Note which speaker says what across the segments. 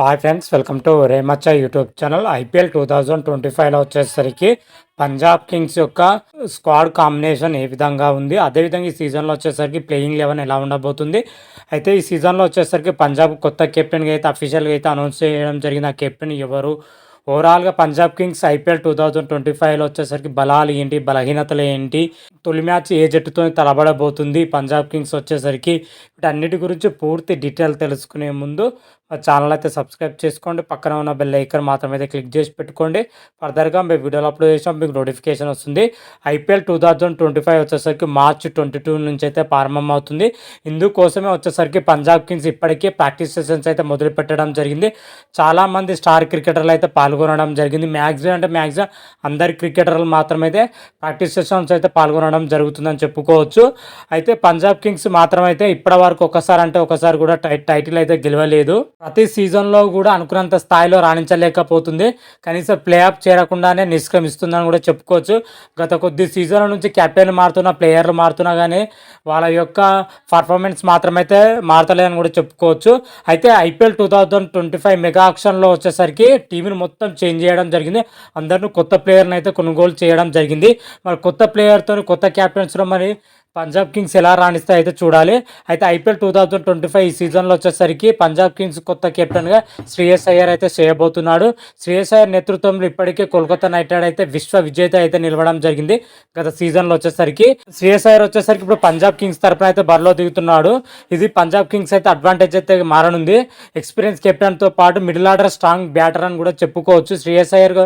Speaker 1: Hi friends welcome to రేమచ్చ YouTube channel IPL two thousand twenty ఫైవ్లో వచ్చేసరికి Punjab Kings యొక్క squad combination ఏ విధంగా ఉంది? అదేవిధంగా ఈ సీజన్లో వచ్చేసరికి ప్లేయింగ్ లెవెన్ ఎలా ఉండబోతుంది? అయితే ఈ సీజన్లో వచ్చేసరికి పంజాబ్ కొత్త కెప్టెన్గా అయితే అఫీషియల్గా అయితే అనౌన్స్ చేయడం జరిగింది ఆ కెప్టెన్ ఎవరు ఓవరాల్గా Punjab Kings IPL two thousand twenty ఫైవ్లో వచ్చేసరికి బలాలు ఏంటి? బలహీనతలు ఏంటి? తొలి మ్యాచ్ ఏ జట్టుతో తలబడబోతుంది? పంజాబ్ కింగ్స్ వచ్చేసరికి వీటన్నిటి గురించి పూర్తి డీటెయిల్ తెలుసుకునే ముందు ఛానల్ అయితే సబ్స్క్రైబ్ చేసుకోండి. పక్కన ఉన్న బెల్ ఐకన్ మాత్రం అయితే క్లిక్ చేసి పెట్టుకోండి. ఫర్దర్గా మేము వీడియోలు అప్లోడ్ చేసినా మీకు నోటిఫికేషన్ వస్తుంది. IPL two thousand twenty five వచ్చేసరికి మార్చ్ ట్వంటీ టూ నుంచి అయితే ప్రారంభం అవుతుంది. ఇందుకోసమే వచ్చేసరికి పంజాబ్ కింగ్స్ ఇప్పటికే ప్రాక్టీస్ సెషన్స్ అయితే మొదలు పెట్టడం జరిగింది. చాలామంది స్టార్ క్రికెటర్లు అయితే పాల్గొనడం జరిగింది. మ్యాక్సిమం అంటే మ్యాక్సిమం అందరి క్రికెటర్లు మాత్రమైతే ప్రాక్టీస్ సెషన్స్ అయితే పాల్గొనడం జరుగుతుందని చెప్పుకోవచ్చు. అయితే పంజాబ్ కింగ్స్ మాత్రం అయితే ఇప్పటి వరకు ఒకసారి అంటే ఒకసారి కూడా టై టైటిల్ అయితే గెలవలేదు. ప్రతి సీజన్లో కూడా అనుకున్నంత స్థాయిలో రాణించలేకపోతుంది. కనీసం ప్లే ఆఫ్ చేరకుండానే నిష్క్రమిస్తుందని కూడా చెప్పుకోవచ్చు. గత కొద్ది సీజన్ల నుంచి కెప్టెన్ మారుతున్న ప్లేయర్లు మారుతున్నా కానీ వాళ్ళ యొక్క పర్ఫార్మెన్స్ మాత్రమైతే మారతలేదని కూడా చెప్పుకోవచ్చు. అయితే IPL two thousand twenty five mega ఆక్షన్లో వచ్చేసరికి టీంని మొత్తం చేంజ్ చేయడం జరిగింది. అందరిని కొత్త ప్లేయర్ని అయితే కొనుగోలు చేయడం జరిగింది. మరి కొత్త ప్లేయర్తో కొత్త క్యాప్టెన్స్లో మరి పంజాబ్ కింగ్స్ ఎలా రాణిస్తే అయితే చూడాలి. అయితే IPL two thousand twenty five ఈ సీజన్లో వచ్చేసరికి పంజాబ్ కింగ్స్ కొత్త కెప్టెన్గా శ్రేయస్ అయ్యర్ అయితే చేయబోతున్నాడు. శ్రేయస్ అయ్యర్ నేతృత్వంలో ఇప్పటికే కోల్కతా నైట్ రైడర్ అయితే విశ్వ విజేత అయితే నిలవడం జరిగింది గత సీజన్లో వచ్చేసరికి. శ్రేయస్ అయ్యర్ వచ్చేసరికి ఇప్పుడు పంజాబ్ కింగ్స్ తరఫున అయితే బరిలో దిగుతున్నాడు. ఇది పంజాబ్ కింగ్స్ అయితే అడ్వాంటేజ్ అయితే మారనుంది. ఎక్స్పీరియన్స్ కెప్టెన్తో పాటు మిడిల్ ఆర్డర్ స్ట్రాంగ్ బ్యాటర్ అని కూడా చెప్పుకోవచ్చు. శ్రేయస్ అయ్యర్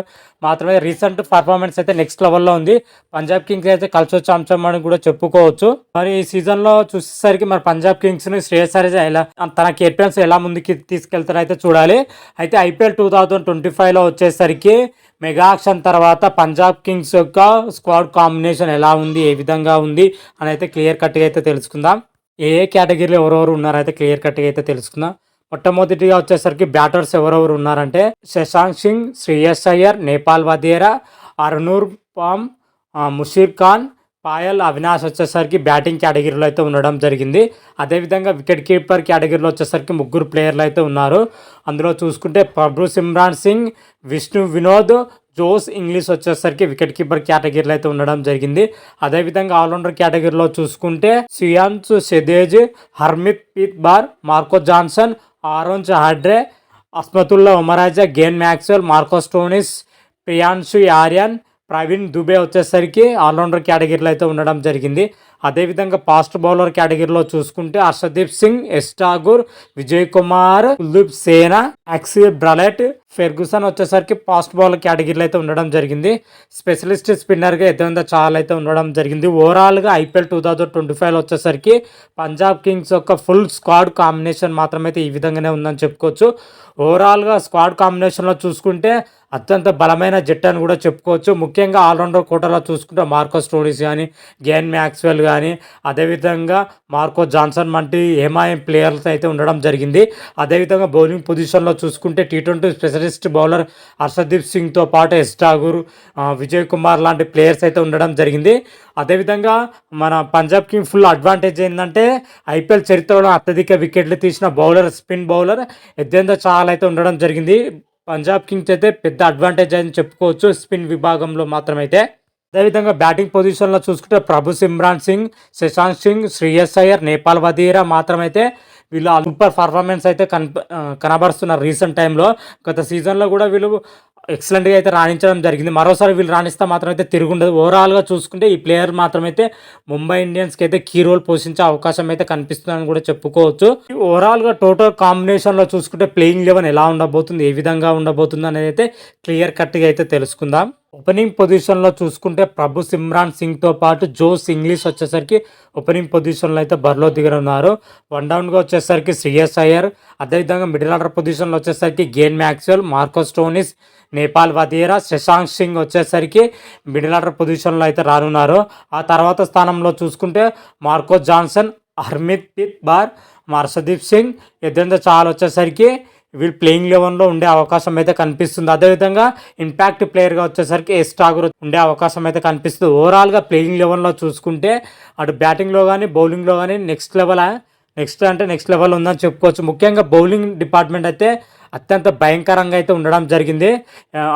Speaker 1: మాత్రమే రీసెంట్ పర్ఫార్మెన్స్ అయితే నెక్స్ట్ లెవెల్లో ఉంది. పంజాబ్ కింగ్స్ అయితే కలిసి వచ్చే అంశం అని కూడా చెప్పుకోవచ్చు. మరి ఈ సీజన్లో చూసేసరికి మరి పంజాబ్ కింగ్స్ని శ్రేయస్ ఎలా తన కెప్టెన్స్ ఎలా ముందుకి తీసుకెళ్తారో అయితే చూడాలి. అయితే ఐపీఎల్ టూ థౌజండ్ ట్వంటీ ఫైవ్లో వచ్చేసరికి మెగాక్షన్ తర్వాత పంజాబ్ కింగ్స్ యొక్క స్క్వాడ్ కాంబినేషన్ ఎలా ఉంది ఏ విధంగా ఉంది అని అయితే క్లియర్ కట్గా అయితే తెలుసుకుందాం. ఏ ఏ కేటగిరీలో ఎవరెవరు ఉన్నారో అయితే క్లియర్ కట్గా అయితే తెలుసుకుందాం. మొట్టమొదటిగా వచ్చేసరికి బ్యాటర్స్ ఎవరెవరు ఉన్నారంటే శశాంక్ సింగ్ శ్రేయస్ అయ్యర్ నేపాల్ వదేరా అరునూర్ పామ్ ముషీర్ ఖాన్ పాయల్ అవినాష్ వచ్చేసరికి బ్యాటింగ్ కేటగిరీలో అయితే ఉండడం జరిగింది. అదేవిధంగా వికెట్ కీపర్ కేటగిరీలో వచ్చేసరికి ముగ్గురు ప్లేయర్లు అయితే ఉన్నారు. అందులో చూసుకుంటే Prabhsimran Singh Vishnu Vinod Jose English వచ్చేసరికి వికెట్ కీపర్ కేటగిరీలో అయితే ఉండడం జరిగింది. అదేవిధంగా ఆల్రౌండర్ కేటగిరీలో చూసుకుంటే సియాన్స్ సెదేజ్ Harmeet పీత్ bar Marco Jansen Aaron హడ్రే Azmatullah ఉమరాజా గేన్ Maxwell Marco Stoinis Priyanshu Aryan Praveen Dubey వచ్చేసరికి ఆల్రౌండర్ కేటగిరీలో అయితే ఉండడం జరిగింది. అదేవిధంగా ఫాస్ట్ బౌలర్ కేటగిరీలో చూసుకుంటే Harshdeep Singh S Thakur Vijay Kumar Kuldeep Sen Xavier Bartlett Ferguson వచ్చేసరికి ఫాస్ట్ బాల్ కేటగిరీలో అయితే ఉండడం జరిగింది. స్పెషలిస్ట్ స్పిన్నర్గా ఎదుగుందా చాలా అయితే ఉండడం జరిగింది. ఓవరాల్గా ఐపీఎల్ టూ థౌజండ్ ట్వంటీ ఫైవ్లో వచ్చేసరికి పంజాబ్ కింగ్స్ యొక్క ఫుల్ స్క్వాడ్ కాంబినేషన్ మాత్రమైతే ఈ విధంగానే ఉందని చెప్పుకోవచ్చు. ఓవరాల్గా స్క్వాడ్ కాంబినేషన్లో చూసుకుంటే అత్యంత బలమైన జట్టు అని కూడా చెప్పుకోవచ్చు. ముఖ్యంగా ఆల్రౌండర్ కోటలో చూసుకుంటే మార్కో స్టోరీస్ కానీ గేన్ మ్యాక్స్వెల్ కానీ అదేవిధంగా మార్కో జాన్సన్ వంటి ఏమాయం ప్లేయర్స్ అయితే ఉండడం జరిగింది. అదేవిధంగా బౌలింగ్ పొజిషన్లో చూసుకుంటే T twenty specialist bowler Arshdeep సింగ్తో పాటు ఎస్ ఠాగూర్ విజయ్ కుమార్ లాంటి ప్లేయర్స్ అయితే ఉండడం జరిగింది. అదేవిధంగా మన పంజాబ్ కింగ్ ఫుల్ అడ్వాంటేజ్ ఏంటంటే ఐపీఎల్ చరిత్రలో అత్యధిక వికెట్లు తీసిన బౌలర్ స్పిన్ బౌలర్ ఎద్దేందో చాలా అయితే ఉండడం జరిగింది. పంజాబ్ కింగ్స్ అయితే పెద్ద అడ్వాంటేజ్ అని చెప్పుకోవచ్చు స్పిన్ విభాగంలో మాత్రమైతే. అదేవిధంగా బ్యాటింగ్ పొజిషన్లో చూసుకుంటే ప్రభు సిమ్రాన్ సింగ్ శశాంక్ సింగ్ శ్రేయస్ అయ్యర్ నేపాల్ వదీరా మాత్రమైతే వీళ్ళు సూపర్ పర్ఫార్మెన్స్ అయితే కన్ కనబరుస్తున్నారు రీసెంట్ టైంలో. గత సీజన్లో కూడా వీళ్ళు ఎక్సలెంట్గా అయితే రాణించడం జరిగింది. మరోసారి వీళ్ళు రాణిస్తే మాత్రం అయితే తిరుగుండదు. ఓవరాల్గా చూసుకుంటే ఈ ప్లేయర్ మాత్రమైతే ముంబై ఇండియన్స్కి అయితే కీ రోల్ పోషించే అవకాశం అయితే కనిపిస్తుందని కూడా చెప్పుకోవచ్చు. ఓవరాల్గా టోటల్ కాంబినేషన్లో చూసుకుంటే ప్లేయింగ్ లెవెన్ ఎలా ఉండబోతుంది ఏ విధంగా ఉండబోతుంది అనేది అయితే క్లియర్ కట్గా అయితే తెలుసుకుందాం. ఓపెనింగ్ పొజిషన్లో చూసుకుంటే ప్రభు సిమ్రాన్ సింగ్తో పాటు జోస్ ఇంగ్లీష్ వచ్చేసరికి ఓపెనింగ్ పొజిషన్లో అయితే బరిలో దిగనున్నారు. వన్ డౌన్గా వచ్చేసరికి శ్రేయస్ అయ్యర్ అదేవిధంగా మిడిల్ ఆర్డర్ పొజిషన్లో వచ్చేసరికి Glenn Maxwell Marco Stoinis Nehal Wadhera Shashank Singh వచ్చేసరికి మిడిల్ ఆర్డర్ పొజిషన్లో అయితే రానున్నారు. ఆ తర్వాత స్థానంలో చూసుకుంటే మార్కో జాన్సన్ హర్మిత్ పిత్ బార్ మర్షదీప్ సింగ్ ఎదురు చాలా వచ్చేసరికి వీళ్ళు ప్లేయింగ్ లెవెన్లో ఉండే అవకాశం అయితే కనిపిస్తుంది. అదేవిధంగా ఇంపాక్ట్ ప్లేయర్గా వచ్చేసరికి ఎస్ ఠాగూర్ ఉండే అవకాశం అయితే కనిపిస్తుంది. ఓవరాల్గా ప్లేయింగ్ లెవెన్లో చూసుకుంటే అటు బ్యాటింగ్లో కానీ బౌలింగ్లో కానీ నెక్స్ట్ లెవెల్ నెక్స్ట్ అంటే నెక్స్ట్ లెవెల్ ఉందని చెప్పుకోవచ్చు. ముఖ్యంగా బౌలింగ్ డిపార్ట్మెంట్ అయితే అత్యంత భయంకరంగా అయితే ఉండడం జరిగింది.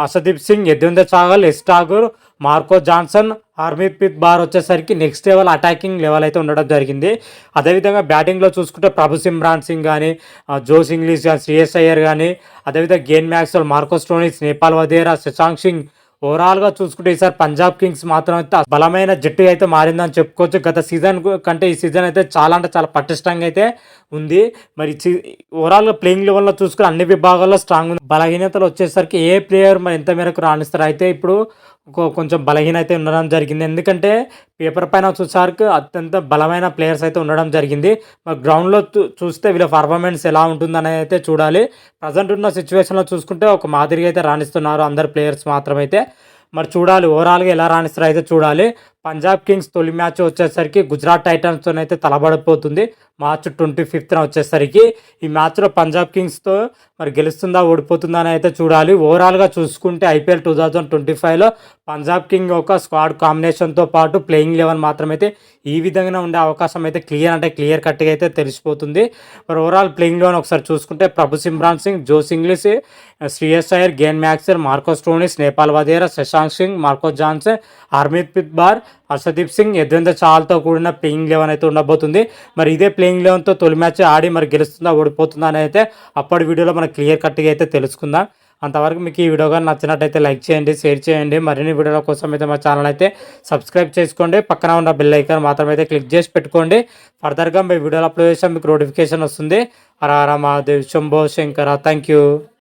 Speaker 1: Arshdeep Singh Yuzvendra Chahal yes Thakur Marco Jansen హర్మీత్ పిత్ బార్ వచ్చేసరికి నెక్స్ట్ లెవెల్ అటాకింగ్ లెవెల్ అయితే ఉండడం జరిగింది. అదేవిధంగా బ్యాటింగ్లో చూసుకుంటే ప్రభు సిమ్రాన్ సింగ్ కానీ జోస్ ఇంగ్లీష్ కానీ శ్రేయస్ అయ్యర్ కానీ అదేవిధంగా Glenn Maxwell Marco Stoinis Nehal Wadhera Shashank Singh. ఓవరాల్గా చూసుకుంటే ఈసారి పంజాబ్ కింగ్స్ మాత్రం అయితే బలమైన జట్టు అయితే మారిందని చెప్పుకోవచ్చు. గత సీజన్ కంటే ఈ సీజన్ అయితే చాలా అంటే చాలా పటిష్టంగా అయితే ఉంది. మరి చి- ఓవరాల్గా ప్లేయింగ్ లెవెల్లో చూసుకుని అన్ని విభాగాల్లో స్ట్రాంగ్ ఉంది. బలహీనతలు వచ్చేసరికి ఏ ప్లేయర్ మరి ఎంత మేరకు రాణిస్తారు? అయితే ఇప్పుడు కొంచెం బలహీన అయితే ఉండడం జరిగింది. ఎందుకంటే పేపర్ పైన చూసారికి అత్యంత బలమైన ప్లేయర్స్ అయితే ఉండడం జరిగింది. మరి గ్రౌండ్లో చూస్తే వీళ్ళ పర్ఫార్మెన్స్ ఎలా ఉంటుందని అయితే చూడాలి. ప్రజెంట్ ఉన్న సిచ్యువేషన్లో చూసుకుంటే ఒక మాదిరిగా అయితే రాణిస్తున్నారు అందరు ప్లేయర్స్ మాత్రమైతే. మరి చూడాలి ఓవరాల్గా ఎలా రాణిస్తారో అయితే చూడాలి. పంజాబ్ కింగ్స్ తొలి మ్యాచ్ వచ్చేసరికి గుజరాత్ టైటన్స్తో అయితే తలబడిపోతుంది. మార్చ్ ట్వంటీ ఫిఫ్త్న వచ్చేసరికి ఈ మ్యాచ్లో పంజాబ్ కింగ్స్తో మరి గెలుస్తుందా ఓడిపోతుందా అని అయితే చూడాలి. ఓవరాల్గా చూసుకుంటే ఐపీఎల్ టూ థౌజండ్ ట్వంటీ ఫైవ్లో పంజాబ్ కింగ్ ఒక స్క్వాడ్ కాంబినేషన్తో పాటు ప్లేయింగ్ లెవెన్ మాత్రమైతే ఈ విధంగా ఉండే అవకాశం అయితే క్లియర్ అంటే క్లియర్ కట్గా అయితే తెలిసిపోతుంది. మరి ఓవరాల్ ప్లేయింగ్ లెవెన్ ఒకసారి చూసుకుంటే Prabhsimran Singh Josh Inglis Shreyas Iyer Glenn Maxwell Marco Stoinis Nehal Wadhera Shashank Singh Marco Jansen Harmeet పిత్ బార్ హర్షదీప్ సింగ్ యద్వేంద్ర చాల్తో కూడిన ప్లేయింగ్ లెవెన్ అయితే ఉండబోతుంది. మరి ఇదే ప్లేయింగ్ లెవెన్తో తొలి మ్యాచ్ ఆడి మరి గెలుస్తుందా ఓడిపోతుందా అని అయితే అప్పటి వీడియోలో మనం క్లియర్ కట్గా అయితే తెలుసుకుందాం. అంతవరకు మీకు ఈ వీడియో కానీ నచ్చినట్టయితే లైక్ చేయండి షేర్ చేయండి. మరిన్ని వీడియోల కోసం అయితే మా ఛానల్ అయితే సబ్స్క్రైబ్ చేసుకోండి. పక్కన ఉన్న బెల్ ఐకాన్ మాత్రం అయితే క్లిక్ చేసి పెట్టుకోండి. ఫర్దర్గా మీ వీడియోలు అప్లోడ్ చేసాం మీకు నోటిఫికేషన్ వస్తుంది. Har Har Mahadev Shambho Shankara thank you